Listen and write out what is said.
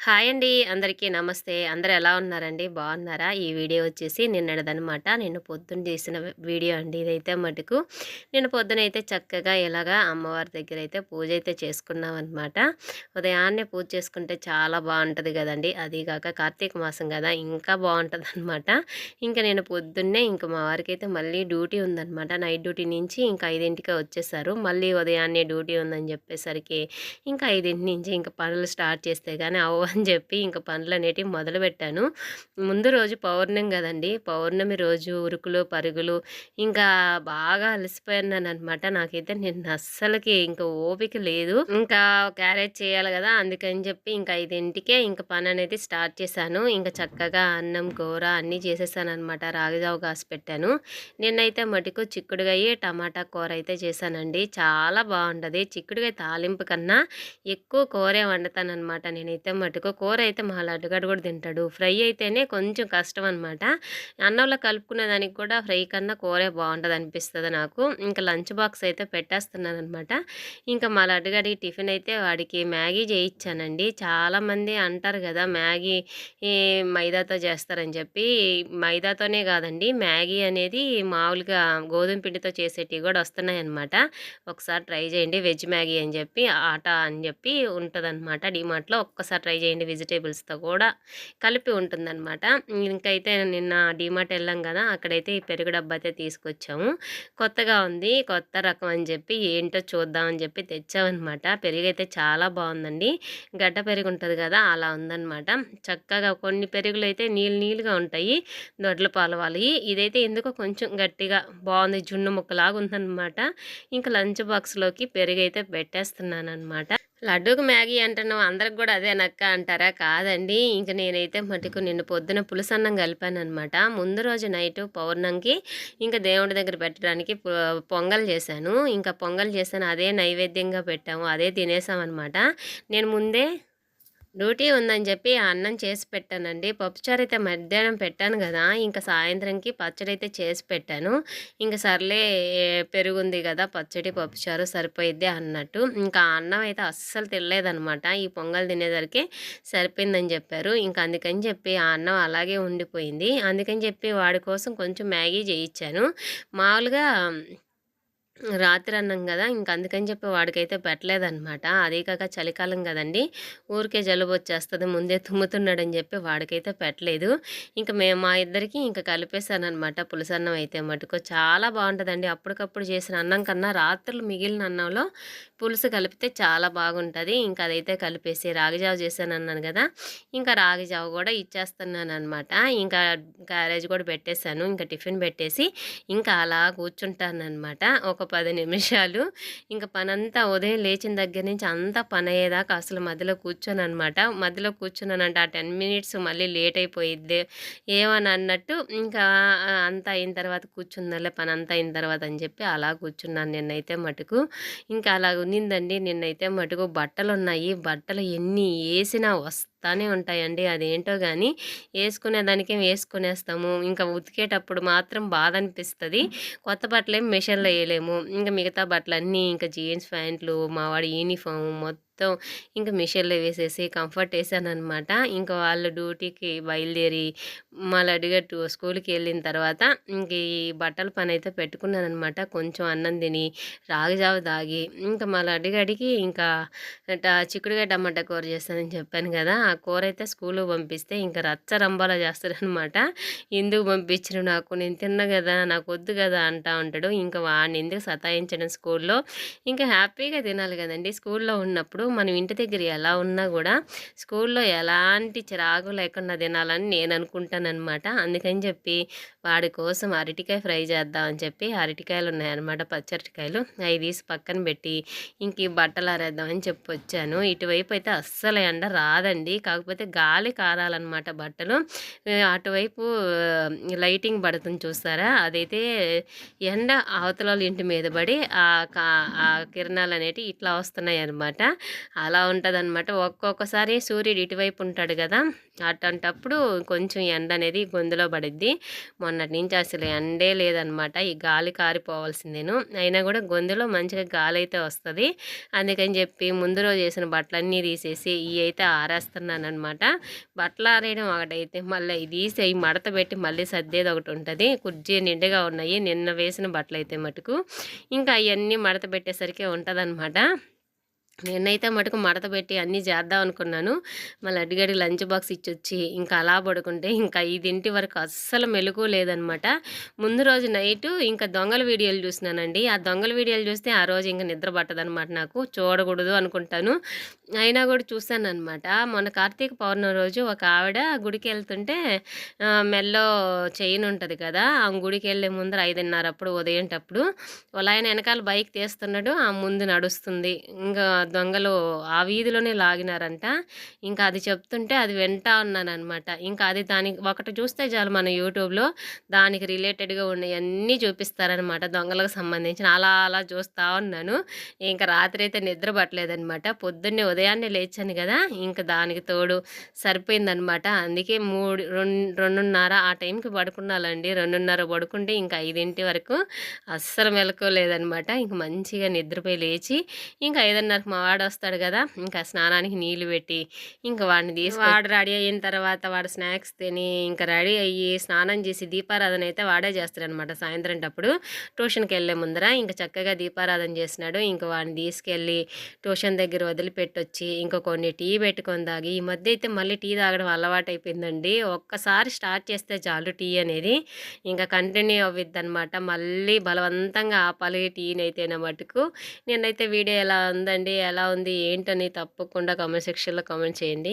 Hi అండి. అందరికీ నమస్తే. అందరు ఎలా ఉన్నారండి? బాగున్నారా? ఈ వీడియో వచ్చేసి నిన్నటిదనమాట నిన్న పొద్దున్న చేసిన వీడియో అండి ఇదైతే మటుకు. నిన్న పొద్దున అయితే చక్కగా ఇలాగా అమ్మవారి దగ్గర అయితే పూజ అయితే చేసుకున్నాం అనమాట ఉదయాన్నే పూజ చేసుకుంటే చాలా బాగుంటుంది కదండి. అది కాక కార్తీక మాసం కదా ఇంకా బాగుంటుంది అనమాట ఇంకా నేను పొద్దున్నే ఇంకా మా వారికి అయితే మళ్ళీ డ్యూటీ ఉందనమాట నైట్ డ్యూటీ నుంచి ఇంకా ఐదింటికి వచ్చేసారు. మళ్ళీ ఉదయాన్నే డ్యూటీ ఉందని చెప్పేసరికి ఇంకా ఐదింటి నుంచి ఇంకా పనులు స్టార్ట్ చేస్తే కానీ అవ్వ అని చెప్పి ఇంకా పనులు అనేటివి మొదలుపెట్టాను. ముందు రోజు పౌర్ణమి కదండి. పౌర్ణమి రోజు ఉరుకులు పరుగులు ఇంకా బాగా అలసిపోయాను అనమాట నాకైతే నిన్న అస్సలకి ఇంకా ఓపిక లేదు. ఇంకా క్యారేజ్ చేయాలి కదా అందుకని చెప్పి ఇంకా ఐదింటికే ఇంకా పని అనేది స్టార్ట్ చేశాను. ఇంకా చక్కగా అన్నం కూర అన్నీ చేసేసాను అనమాట రాగిజావు కాసి పెట్టాను. నిన్నైతే మటుకు చిక్కుడుగాయ టమాటా కూర అయితే చేశానండి. చాలా బాగుంటుంది. చిక్కుడుగాయ తాలింపు కన్నా ఎక్కువ కూరే వండుతాను అనమాట నేనైతే మటుకు పెట్టుకో కూర అయితే మా లడ్డుగడ్డ కూడా తింటాడు. ఫ్రై అయితేనే కొంచెం కష్టం అనమాట అన్నంలో కలుపుకునే దానికి కూడా ఫ్రై కన్నా కూరే బాగుంటుంది అనిపిస్తుంది నాకు. ఇంకా లంచ్ బాక్స్ అయితే పెట్టేస్తున్నాను అనమాట ఇంకా మా లడ్డుగడికి టిఫిన్ అయితే వాడికి మ్యాగీ చేయించానండి చాలామంది అంటారు కదా మ్యాగీ మైదాతో చేస్తారని చెప్పి. మైదాతోనే కాదండి మ్యాగీ అనేది మామూలుగా గోధుమ పిండితో చేసేటివి కూడా వస్తున్నాయి అనమాట ఒకసారి ట్రై చేయండి వెజ్ మ్యాగీ అని చెప్పి ఆట అని చెప్పి ఉంటుంది అనమాట డిమార్ట్లో ఒక్కసారి ట్రై చేయండి వెజిటేబుల్స్తో కూడా కలిపి ఉంటుందన్నమాట. ఇంకైతే నిన్న డిమార్ట్ వెళ్ళాం కదా అక్కడైతే ఈ పెరుగు డబ్బా అయితే తీసుకొచ్చాము. కొత్తగా ఉంది కొత్త రకం అని చెప్పి ఏంటో చూద్దామని చెప్పి తెచ్చామన్నమాట. పెరుగు అయితే చాలా బాగుందండి. గడ్డ పెరుగు ఉంటుంది కదా అలా ఉందన్నమాట. చక్కగా కొన్ని పెరుగులు అయితే నీళ్ళు నీళ్ళుగా ఉంటాయి దొడ్ల పాలవాలి ఇదైతే ఎందుకో కొంచెం గట్టిగా బాగుంది జున్ను ముక్కలాగా ఉందన్నమాట. ఇంకా లంచ్ బాక్స్లోకి పెరుగు అయితే పెట్టేస్తున్నాను అనమాట లడ్డూకి మ్యాగీ అంటున్నావు అందరికి కూడా అదే నక్క అంటారా? కాదండి. ఇంక నేనైతే మటుకు నిన్ను పొద్దున పులుసన్నం కలిపాను అనమాట ముందు రోజు నైట్ పౌర్ణంకి ఇంకా దేవుడి దగ్గర పెట్టడానికి పొంగల్ చేశాను. ఇంకా పొంగల్ చేశాను అదే నైవేద్యంగా పెట్టాము అదే తినేసామన్నమాట. నేను ముందే డ్యూటీ ఉందని చెప్పి అన్నం చేసి పెట్టానండి. పప్పుచారు అయితే మధ్యాహ్నం పెట్టాను కదా ఇంకా సాయంత్రంకి పచ్చడి అయితే చేసి పెట్టాను. ఇంకా సర్లే పెరుగుంది కదా పచ్చడి పప్పుచారు సరిపోయిద్ది అన్నట్టు. ఇంకా అన్నం అయితే అస్సలు తినలేదనమాట ఈ పొంగల్ తినేసరికి సరిపోయిందని చెప్పారు. ఇంకా అందుకని చెప్పి ఆ అన్నం అలాగే ఉండిపోయింది. అందుకని చెప్పి వాడి కోసం కొంచెం మ్యాగీ చేయించాను. మామూలుగా రాత్రి అన్నం కదా ఇంక అందుకని చెప్పి వాడికైతే పెట్టలేదనమాట అదే కాక చలికాలం కదండి ఊరికే జలుబు వచ్చేస్తుంది ముందే తుమ్ముతున్నాడని చెప్పి వాడికైతే పెట్టలేదు. ఇంకా మేము మా ఇద్దరికి ఇంకా కలిపేశానమాట పులుసన్నం అయితే మటుకు. చాలా బాగుంటుందండి. అప్పటికప్పుడు చేసిన అన్నం కన్నా రాత్రులు మిగిలిన అన్నంలో పులుసు కలిపితే చాలా బాగుంటుంది. ఇంకా అదైతే కలిపేసి రాగిజావ చేశాను అన్నాను కదా ఇంకా రాగిజావ కూడా ఇచ్చేస్తున్నాను అనమాట ఇంకా క్యారేజ్ కూడా పెట్టేశాను. ఇంకా టిఫిన్ పెట్టేసి ఇంకా అలా కూర్చుంటాను అనమాట ఒక పది నిమిషాలు. ఇంకా పనంతా ఉదయం లేచిన దగ్గర నుంచి అంతా పని అయ్యేదాకా అసలు మధ్యలో కూర్చొని అనమాట మధ్యలో కూర్చున్నానంటే ఆ టెన్ మినిట్స్ మళ్ళీ లేట్ అయిపోయిద్ది. ఏమని అన్నట్టు ఇంకా అంతా అయిన తర్వాత కూర్చుందలే పని అంతా అయిన తర్వాత అని చెప్పి అలా కూర్చున్నాను నిన్నైతే మటుకు. ఇంకా అలా ఉన్నిందండి నిన్నైతే మటుకు బట్టలు ఉన్నాయి బట్టలు ఎన్ని వేసినా వస్తాయి వస్తానే ఉంటాయండి. అదేంటో కానీ వేసుకునేదానికి వేసుకునేస్తాము. ఇంకా ఉతికేటప్పుడు మాత్రం బాధ అనిపిస్తుంది. కొత్త బట్టలు ఏమి మిషన్లో వేయలేము. ఇంకా మిగతా బట్టలు అన్నీ ఇంకా జీన్స్ ప్యాంట్లు మావాడి యూనిఫామ్ మొత్తం మొత్తం ఇంకా మిషన్లో వేసేసి కంఫర్ట్ వేసాను అనమాట ఇంకా వాళ్ళు డ్యూటీకి బయలుదేరి మళ్ళీ అడిగట్టు స్కూల్కి వెళ్ళిన తర్వాత ఇంక ఈ బట్టల పని అయితే పెట్టుకున్నాను అనమాట కొంచెం అన్నం తిని రాగిజావ తాగి ఇంకా మళ్ళీ అడిగడికి ఇంకా చిక్కుడుగా టమాటా కూర చేస్తానని చెప్పాను కదా ఆ కూర అయితే స్కూల్కి పంపిస్తే ఇంకా రచ్చ రంబాలా చేస్తారనమాట ఎందుకు పంపించరు నాకు? నేను తిన్నా కదా నాకు వద్దు కదా అంటా ఉంటాడు. ఇంకా వాడిని ఎందుకు సతాయించడం స్కూల్లో? ఇంకా హ్యాపీగా తినాలి కదండి. స్కూల్లో ఉన్నప్పుడు మనం ఇంటి దగ్గర ఎలా ఉన్నా కూడా స్కూల్లో ఎలాంటి చిరాకు లేకుండా తినాలని నేను అనుకుంటానమాట అందుకని చెప్పి వాడి కోసం అరటికాయ ఫ్రై చేద్దామని చెప్పి అరటికాయలు ఉన్నాయన్నమాట పచ్చరటికాయలు. అవి తీసి పక్కన పెట్టి ఇంక ఈ బట్టలు ఆరేద్దామని చెప్పి వచ్చాను. ఇటువైపు అయితే అస్సలు ఎండ రాదండి. కాకపోతే గాలి కారాలన్నమాట బట్టలు. అటువైపు లైటింగ్ పడుతుంది చూస్తారా? అదైతే ఎండ అవతల ఇంటి మీద పడి ఆ కిరణాలు అనేటివి ఇట్లా వస్తున్నాయి అనమాట అలా ఉంటుందన్నమాట. ఒక్కొక్కసారి సూర్యుడు ఇటువైపు ఉంటాడు కదా అట్లాంటప్పుడు కొంచెం ఎండ అనేది గొంతులో పడిద్ది. మొన్నటి నుంచి అసలు ఎండే లేదనమాట ఈ గాలి కారిపోవాల్సిందేను. అయినా కూడా గొంతులో మంచిగా గాలి అయితే వస్తుంది. అందుకని చెప్పి ముందు రోజు వేసిన బట్టలన్నీ తీసేసి ఇవి అయితే ఆరేస్తున్నాను అనమాట బట్టలు ఆరేయడం ఒకటైతే మళ్ళీ ఇది తీసి మడత పెట్టి మళ్ళీ సర్దేది ఒకటి ఉంటుంది. కుర్జీ నిండుగా ఉన్నాయి. నిన్న వేసిన బట్టలు అయితే మటుకు. ఇంకా అవన్నీ మడత పెట్టేసరికి ఉంటుంది నేనైతే మటుకు మడత పెట్టి అన్నీ చేద్దాం అనుకున్నాను. మళ్ళీ అడిగడి లంచ్ బాక్స్ ఇచ్చొచ్చి ఇంకా అలా పడుకుంటే ఇంకా ఐదింటి వరకు అస్సలు మెలకు లేదనమాట. ముందు రోజు నైట్ ఇంకా దొంగల వీడియోలు చూసినానండి. ఆ దొంగల వీడియోలు చూస్తే ఆ రోజు ఇంకా నిద్ర పట్టదనమాట నాకు. చూడకూడదు అనుకుంటాను. అయినా కూడా చూశాను అనమాట మొన్న కార్తీక పౌర్ణమి రోజు ఒక ఆవిడ గుడికి వెళ్తుంటే మెల్లో చైన్ ఉంటుంది కదా ఆ గుడికి వెళ్ళే ముందర ఐదున్నర అప్పుడు ఉదయంటప్పుడు వాళ్ళ ఆయన వెనకాల బైక్ తీస్తున్నాడు ఆ ముందు నడుస్తుంది. ఇంకా దొంగలు ఆ వీధిలోనే లాగినారంట. ఇంకా అది చెప్తుంటే అది వింటా ఉన్నాను అనమాట ఇంకా అది దానికి ఒకటి చూస్తే చాలు మన యూట్యూబ్లో దానికి రిలేటెడ్గా ఉన్నవన్నీ చూపిస్తారనమాట దొంగలకు సంబంధించిన. అలా అలా చూస్తూ ఉన్నాను. ఇంకా రాత్రి అయితే నిద్ర పట్టలేదనమాట. పొద్దున్నే ఉదయాన్నే లేచాను కదా ఇంకా దానికి తోడు సరిపోయిందనమాట. అందుకే మూడు రెండు రెండున్నర ఆ టైంకి పడుకున్నాలండి. రెండున్నర పడుకుంటే ఇంకా ఐదింటి వరకు అస్సలు మెలకోలేదనమాట ఇంక మంచిగా నిద్రపోయి లేచి ఇంకా ఐదున్నర మా వాడు వస్తాడు కదా ఇంకా స్నానానికి నీళ్ళు పెట్టి ఇంకా వాడిని తీసి వాడు రెడీ అయిన తర్వాత వాడు స్నాక్స్ తిని ఇంకా రెడీ అయ్యి స్నానం చేసి దీపారాధన అయితే వాడే చేస్తాడనమాట. సాయంత్రం అప్పుడు ట్యూషన్కి వెళ్ళే ముందర ఇంకా చక్కగా దీపారాధన చేసినాడు ఇంకా వాడిని తీసుకెళ్ళి ట్యూషన్ దగ్గర వదిలిపెట్టొచ్చి వచ్చి ఇంకా కొన్ని టీ పెట్టుకొని తాగి ఈ మధ్య అయితే మళ్ళీ టీ తాగడం అలవాటు అయిపోయిందండి. ఒక్కసారి స్టార్ట్ చేస్తే చాలు టీ అనేది. ఇంకా కంటిన్యూ అవ్విద్ది అనమాట మళ్ళీ బలవంతంగా ఆపాలి టీని అయితేనే మటుకు. నేనైతే వీడియో ఎలా ఉందండి ఎలా ఉంది ఏంటని తప్పకుండా కామెంట్ సెక్షన్లో కామెంట్ చేయండి.